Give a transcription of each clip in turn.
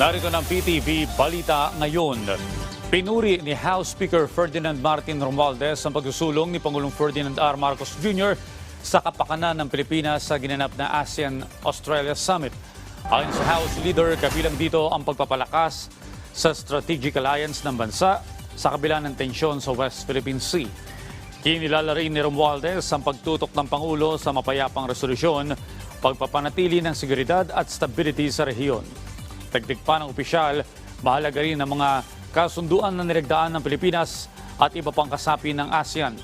Narito ng PTV Balita ngayon. Pinuri ni House Speaker Ferdinand Martin Romualdez ang pagsusulong ni Pangulong Ferdinand R. Marcos Jr. sa kapakanan ng Pilipinas sa ginanap na ASEAN-Australia Summit. Ayon sa House Leader, kabilang dito ang pagpapalakas sa strategic alliance ng bansa sa kabila ng tensyon sa West Philippine Sea. Kinilala rin ni Romualdez ang pagtutok ng Pangulo sa mapayapang resolusyon, pagpapanatili ng seguridad at stability sa rehiyon. Dagdag pa ng opisyal, mahalaga rin ang mga kasunduan na niragdaan ng Pilipinas at iba pang kasapi ng ASEAN.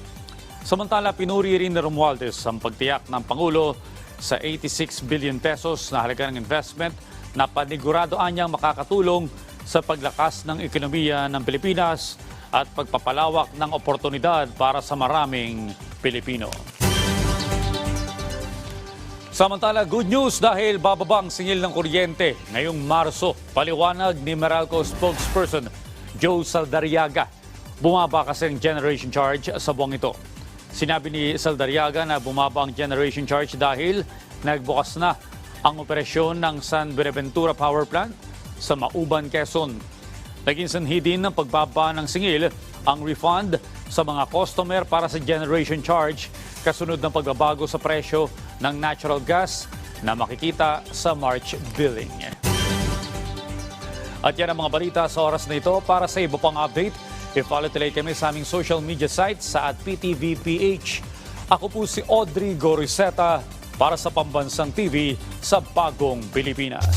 Samantala, pinuri rin ni Romualdez ang pagtiyak ng Pangulo sa 86 billion pesos na halaga ng investment na panigurado anyang makakatulong sa paglakas ng ekonomiya ng Pilipinas at pagpapalawak ng oportunidad para sa maraming Pilipino. Samantala, good news dahil bababa ang singil ng kuryente ngayong Marso. Paliwanag ni Meralco spokesperson Joe Saldariaga. Bumaba kasi ang generation charge sa buwang ito. Sinabi ni Saldariaga na bumaba ang generation charge dahil nagbukas na ang operasyon ng San Buenaventura Power Plant sa Mauban, Quezon. Naging sanhi din ng pagbaba ng singil ang refund sa mga customer para sa generation charge kasunod ng pagbabago sa presyo ng natural gas na makikita sa March billing. At yan ang mga balita sa oras na ito. Para sa iba pang update, i-follow tuloy kami sa aming social media sites sa at PTVPH. Ako po si Audrey Goriseta para sa Pambansang TV sa Bagong Pilipinas.